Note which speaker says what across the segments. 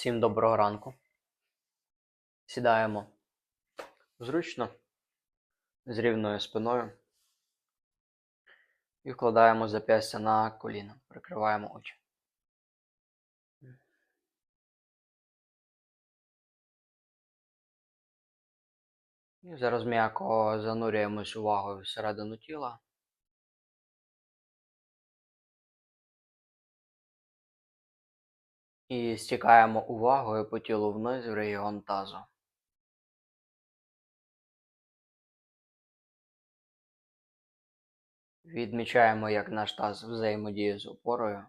Speaker 1: Всім доброго ранку. Сідаємо зручно, з рівною спиною. І вкладаємо зап'ястя на коліна, прикриваємо очі. І зараз м'яко занурюємось увагою всередину тіла. І стікаємо увагою по тілу вниз в регіон тазу. Відмічаємо, як наш таз взаємодіє з опорою.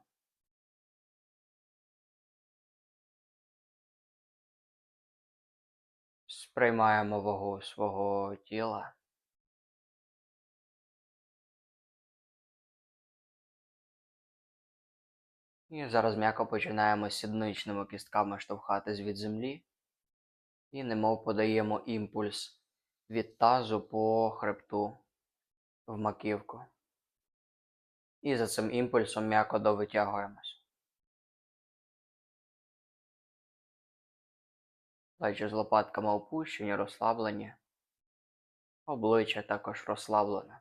Speaker 1: Сприймаємо вагу свого тіла. І зараз м'яко починаємо сідничними кістками штовхатись від землі. І немов подаємо імпульс від тазу по хребту в маківку. І за цим імпульсом м'яко довитягуємось. Плечі з лопатками опущені, розслаблені. Обличчя також розслаблене.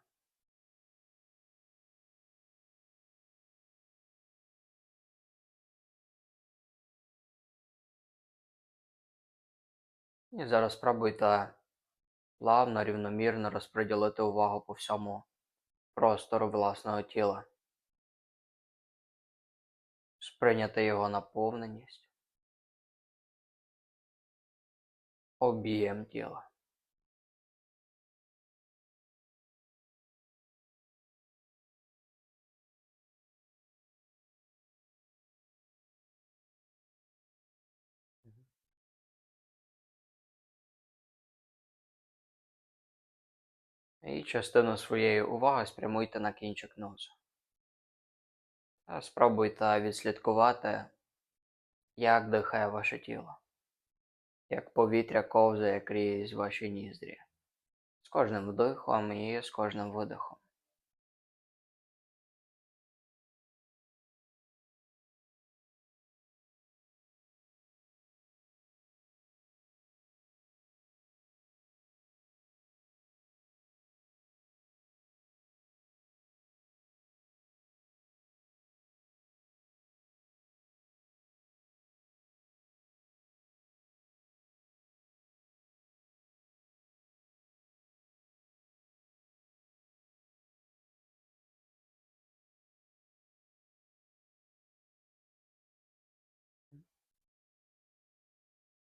Speaker 1: І зараз спробуйте плавно, рівномірно розподілити увагу по всьому простору власного тіла. Сприйняти його наповненість, об'єм тіла. І частину своєї уваги спрямуйте на кінчик носу. Та Спробуйте відслідкувати, як дихає ваше тіло, як повітря ковзає крізь ваші ніздрі, з кожним вдихом і з кожним видихом.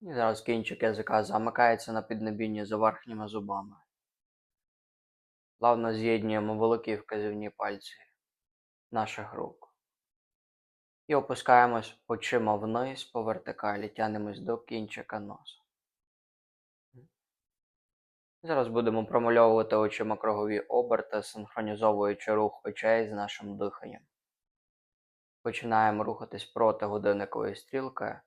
Speaker 1: І зараз кінчик язика замикається на піднебінні за верхніми зубами. Плавно з'єднуємо великі вказівні пальці наших рук. І опускаємось очима вниз по вертикалі, тянемось до кінчика носа. Зараз будемо промальовувати очима кругові оберти, синхронізовуючи рух очей з нашим диханням. Починаємо рухатись проти годинникової стрілки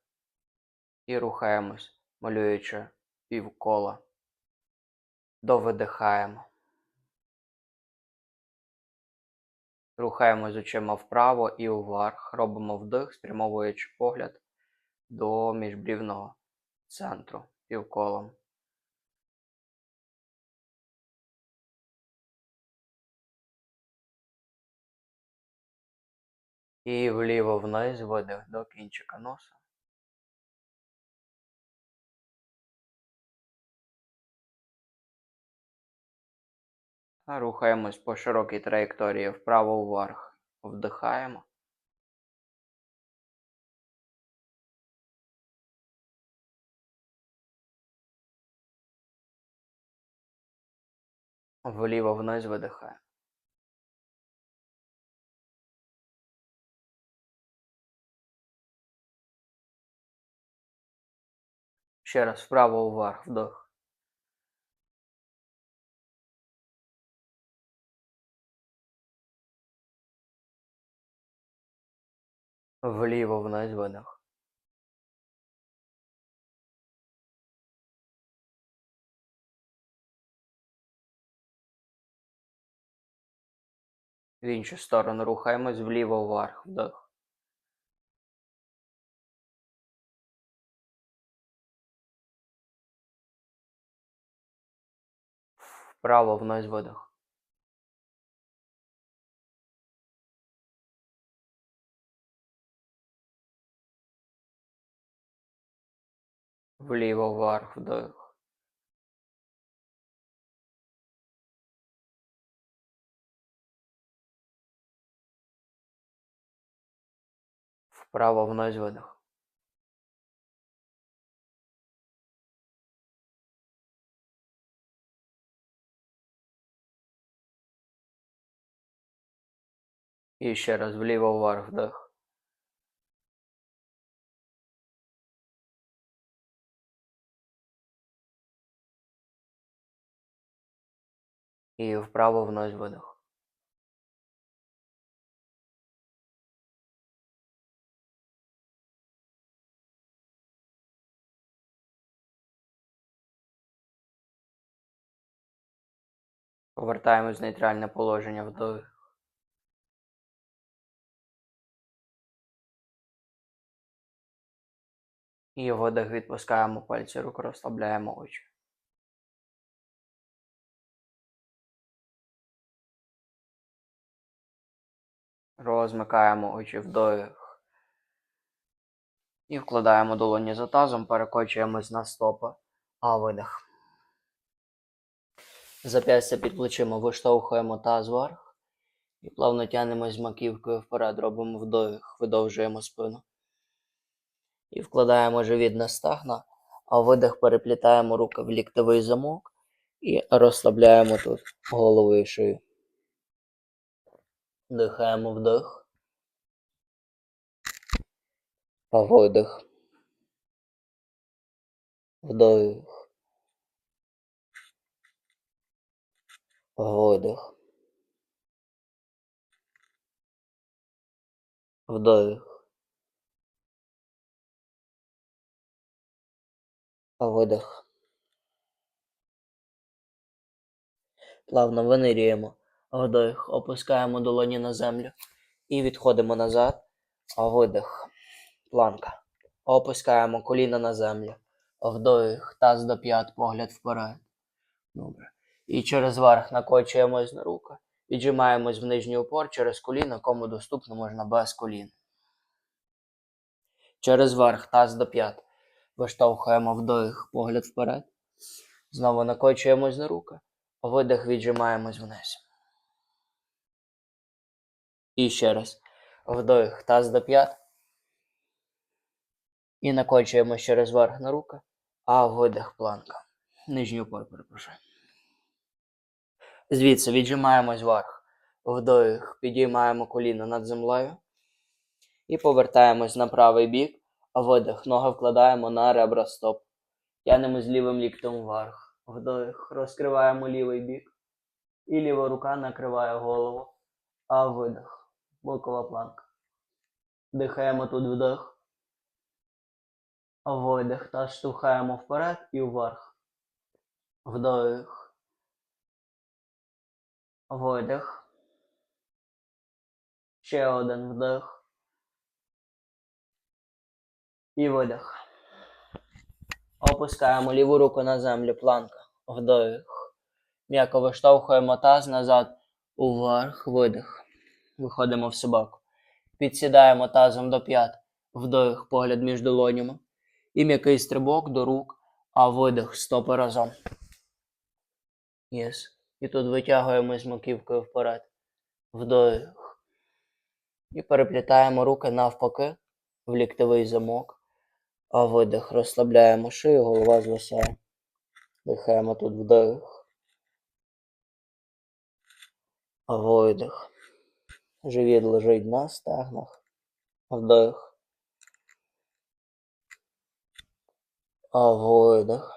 Speaker 1: і рухаємось, малюючи півкола. Довидихаємо. Рухаємось очима вправо і вверх. Робимо вдих, спрямовуючи погляд до міжбрівного центру півколом. І вліво вниз видих до кінчика носа. Рухаємось по широкій траєкторії вправо вверх. Вдихаємо. Вліво вниз видихаємо. Ще раз вправо вверх вдох. Вліво вниз видох. В іншу сторону рухаємось вліво вверх. Вдих. Вправо вниз видих. Вліво вверх вдих. Вправо вниз видих. І ще раз вліво вверх вдих. І вправо вниз видих. Повертаємось в нейтральне положення вдих. І видих відпускаємо пальці рук, розслабляємо очі. Розмикаємо очі вдих. І вкладаємо долоні за тазом, перекочуємось на стопи. А видих. Зап'ястя під плечима виштовхуємо таз вверх. І плавно тянемось маківкою вперед, робимо вдих, видовжуємо спину. І вкладаємо живіт на стегна, а видих переплітаємо руки в ліктовий замок і розслабляємо тут голову і шию. Дихаємо вдих. Видих. Вдих. Видих. Вдих. Видих. Плавно винирюємо. Вдих. Опускаємо долоні на землю. І відходимо назад. Видих. Планка. Опускаємо коліна на землю. Вдих. Таз до п'ят. Погляд вперед. Добре. І через верх накочуємось на руки. Віджимаємось в нижній упор через коліно, кому доступно можна без колін. Через верх таз до п'ят. Виштовхуємо вдих, погляд вперед. Знову накочуємось на руки. Видих віджимаємось вниз. І ще раз. Вдих, таз до п'ят. І накочуємо через верх на руки. А видих планка. Нижній упор, перепрошую. Звідси віджимаємось вверх. Вдих, підіймаємо коліно над землею. І повертаємось на правий бік. а Видих. Ноги вкладаємо на ребра стоп. Тянемо з лівим ліктем вверх. Вдих. Розкриваємо лівий бік. І ліва рука накриває голову. А видих. Бокова планка. Дихаємо тут вдих. Видих. Та штовхаємо вперед і вверх. Вдих. Видих. Ще один вдих. І видих. Опускаємо ліву руку на землю. Планка. Вдих. М'яко виштовхуємо таз назад. Уверх. Видих. Виходимо в собаку. Підсідаємо тазом до п'ят. Вдих. Погляд між долонями. І м'який стрибок до рук. А видих. Стопи разом. Єс. І тут витягуємо з маківкою вперед. Вдих. І переплітаємо руки навпаки в ліктовий замок. А видих. Розслабляємо шию, голова звисає. Дихаємо тут вдих. А видих. Живіт лежить на стегнах. Вдих. А видих.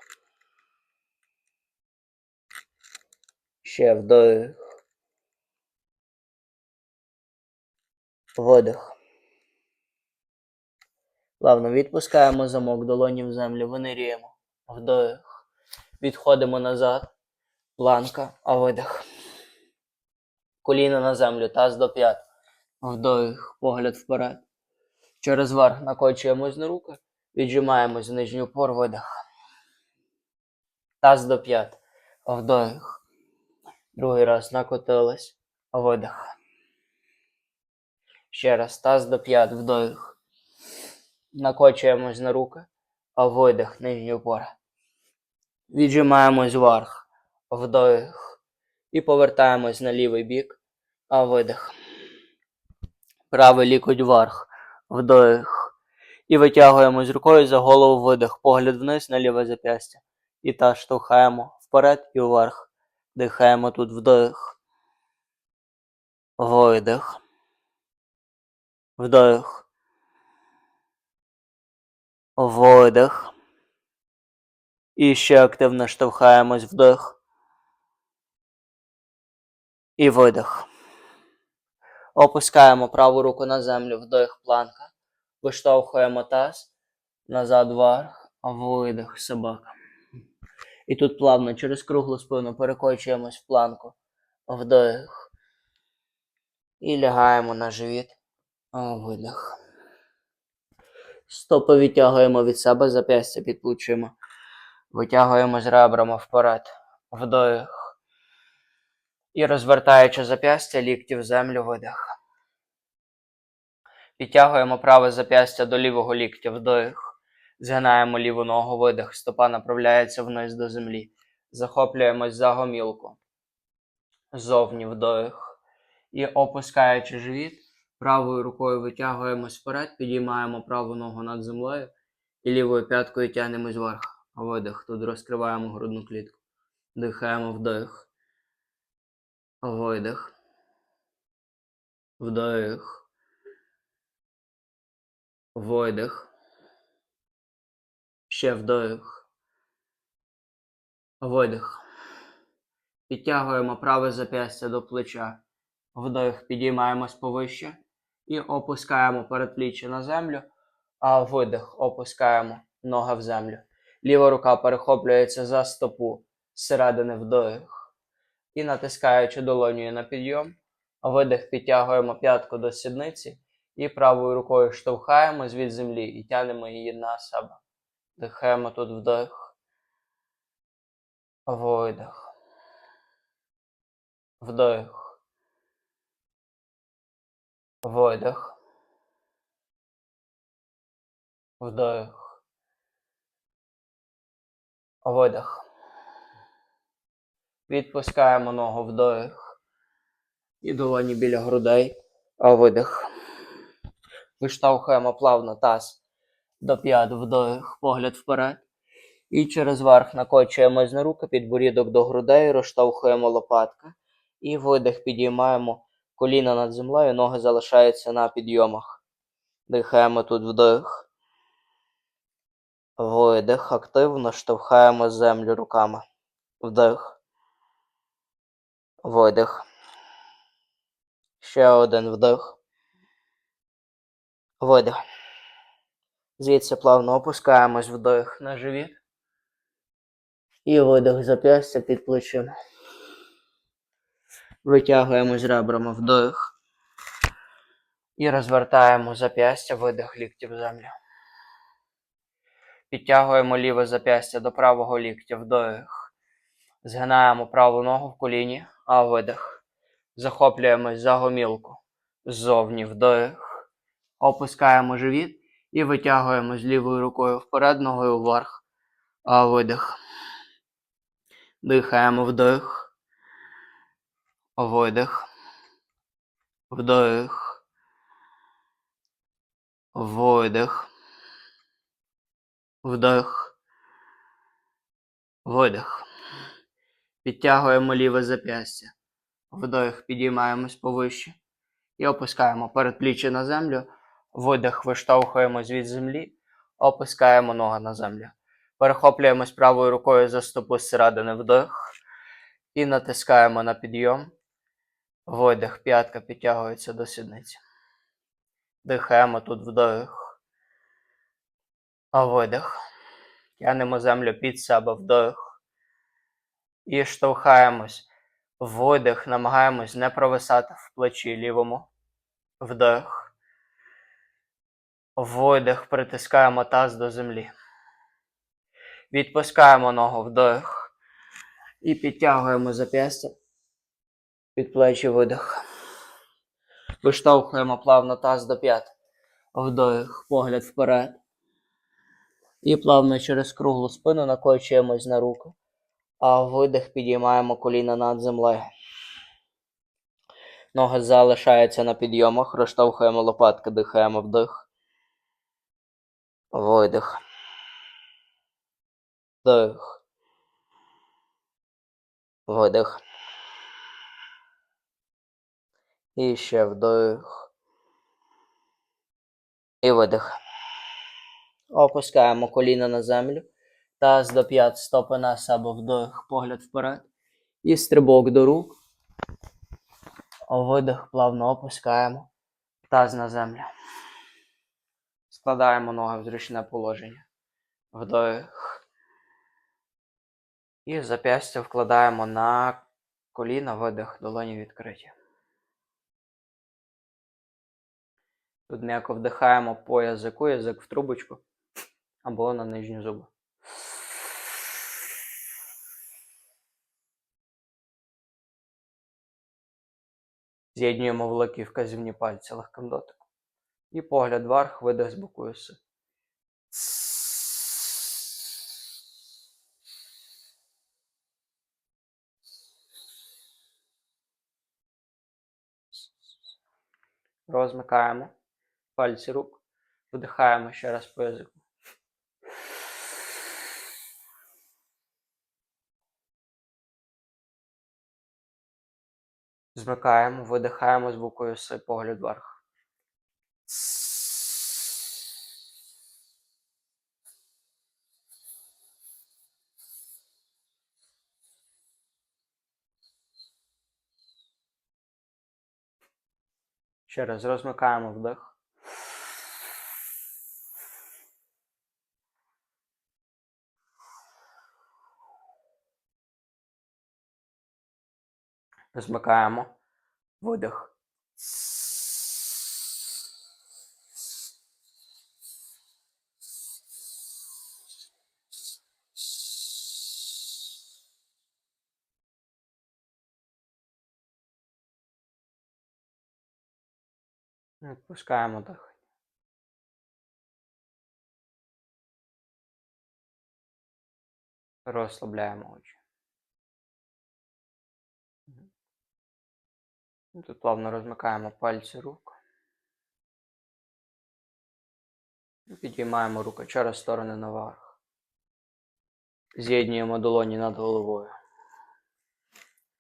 Speaker 1: Ще вдих. Видих. Плавно відпускаємо замок долоні в землю, винирюємо. Вдих. Відходимо назад. Планка, а видих. Коліна на землю, таз до п'ят. Вдох, погляд вперед. Через верх накочуємось на руки, віджимаємось в нижню опору, видих. Таз до п'ят. Вдох. Другий раз накотились. Видих. Ще раз. Таз до п'ят. Вдох. Накочуємось на руки. Видих. Нижня опора. Віджимаємось вверх. Вдох. І повертаємось на лівий бік. А видих. Правий лікоть вверх. Вдох. І витягуємось рукою за голову видих. Погляд вниз на ліве зап'ястя. І та штовхаємо вперед і вверх. Дихаємо тут вдих. Видих. Вдих. Видих. І ще активно штовхаємось вдих. І видих. Опускаємо праву руку на землю, вдих планка. Виштовхуємо таз. Назад вверх. Видих собака. І тут плавно через круглу спину перекочуємось в планку. Вдих. І лягаємо на живіт. Видих. Стопи відтягуємо від себе, зап'ястя підплучуємо. Витягуємо з ребрами вперед. Вдих. І розвертаючи зап'ястя, лікті в землю, видих. Підтягуємо праве зап'ястя до лівого ліктя, вдих. Згинаємо ліву ногу, видих. Стопа направляється вниз до землі. Захоплюємось за гомілку. Зовні вдих. І опускаючи живіт, правою рукою витягуємось вперед, підіймаємо праву ногу над землею і лівою п'яткою тягнемось вверх. Видих. Тут розкриваємо грудну клітку. Дихаємо вдих. Видих. Вдих. Видих. Ще вдих. Видих. Підтягуємо праве зап'ястя до плеча. Вдих. Підіймаємось повище. І опускаємо передпліччя на землю. А видих. Опускаємо ноги в землю. Ліва рука перехоплюється за стопу зсередини вдих. І натискаючи долонею на підйом. Видих. Підтягуємо п'ятку до сідниці. І правою рукою штовхаємо від землі і тянемо її на себе. Дихаємо тут вдих. Видих. Вдих. Видих. Вдих. Видих. Відпускаємо ногу вдих. І долоні біля грудей. А видих. Виштовхуємо плавно таз до п'ят вдих, погляд вперед. І через верх накочуємось на руки, підборідок до грудей, розштовхуємо лопатки. І видих підіймаємо коліна над землею, ноги залишаються на підйомах. Дихаємо тут вдих. Видих. Активно штовхаємо землю руками. Вдих. Видих. Ще один вдих. Видих. Звідси плавно опускаємось вдих на живіт. І видих зап'ястя під плечима. Витягуємо з ребрами вдих. І розвертаємо зап'ястя, видих лікті в землю. Підтягуємо ліве зап'ястя до правого ліктя вдих. Згинаємо праву ногу в коліні, а видих. Захоплюємось за гомілку. Ззовні вдих. Опускаємо живіт. І витягуємо з лівою рукою вперед, ногою вверх. А видих. Дихаємо вдих. Видих. Вдих. Видих. Вдих. Видих. Підтягуємо ліве зап'ястя. Вдих. Підіймаємось повище. І опускаємо передпліччя на землю. Видих виштовхуємось від землі, опускаємо ноги на землю. Перехоплюємось правою рукою за стопу зсередини вдих. І натискаємо на підйом. Видих, п'ятка підтягується до сідниці. Дихаємо тут вдих. А видих. Тянемо землю під себе вдих. І штовхаємось Видих, намагаємось не провисати в плечі лівому. Вдих. Видих, притискаємо таз до землі. Відпускаємо ногу вдих. І підтягуємо зап'ястя під плечі видих. Виштовхуємо плавно таз до п'ят. Вдих, погляд вперед. І плавно через круглу спину накочуємось на руку. А видих підіймаємо коліна над землею. Ноги залишаються на підйомах, розштовхуємо лопатки, дихаємо вдих. Видих. Вдих. Видих. І ще вдих. І видих. Опускаємо коліна на землю. Таз до п'ят, стопи на себе вдих, погляд вперед. І стрибок до рук. Видих, плавно опускаємо. Таз на землю. Складаємо ноги в зручне положення. Вдих. І зап'ястя вкладаємо на коліна, видих, долоні відкриті. Тут м'яко вдихаємо по язику, язик в трубочку або на нижні зуби. З'єднуємо великі вказівні пальці легким дотиком. І погляд вверх, видих з боку оси. Розмикаємо пальці рук. Вдихаємо ще раз по язику. Змикаємо, видихаємо з оси, погляд вверх. Ще раз розмикаємо вдих. Змикаємо. Видих. Відпускаємо дихання. Розслабляємо очі. Тут плавно розмикаємо пальці рук. Підіймаємо руки через сторони наверх. З'єднуємо долоні над головою.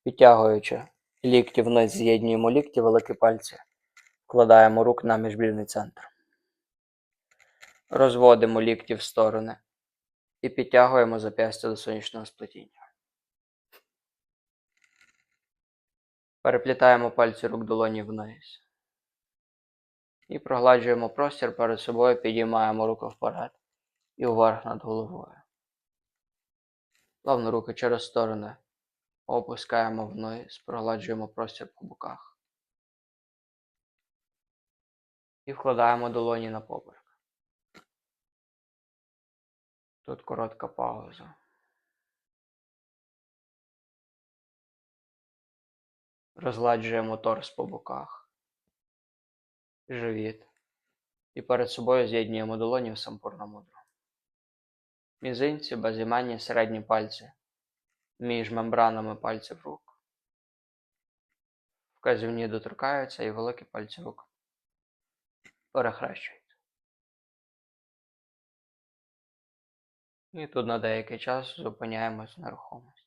Speaker 1: Підтягуючи лікті вниз, з'єднуємо лікті, великі пальці. Вкладаємо рук на міжбільний центр. Розводимо лікті в сторони і підтягуємо зап'ястя до сонячного сплетіння. Переплітаємо пальці рук долоні вниз. І прогладжуємо простір перед собою, підіймаємо руку вперед і вверх над головою. Плавно руки через сторони опускаємо вниз, прогладжуємо простір по боках. І вкладаємо долоні на поперек. Тут коротка пауза. Розгладжуємо торс по боках, живіт. І перед собою з'єднуємо долоні в сампурна мудро. Мізинці, безіменні середні пальці між мембранами пальців рук. Вказівні доторкаються і великі пальці рук перехрещують. І тут на деякий час зупиняємось в нерухомості.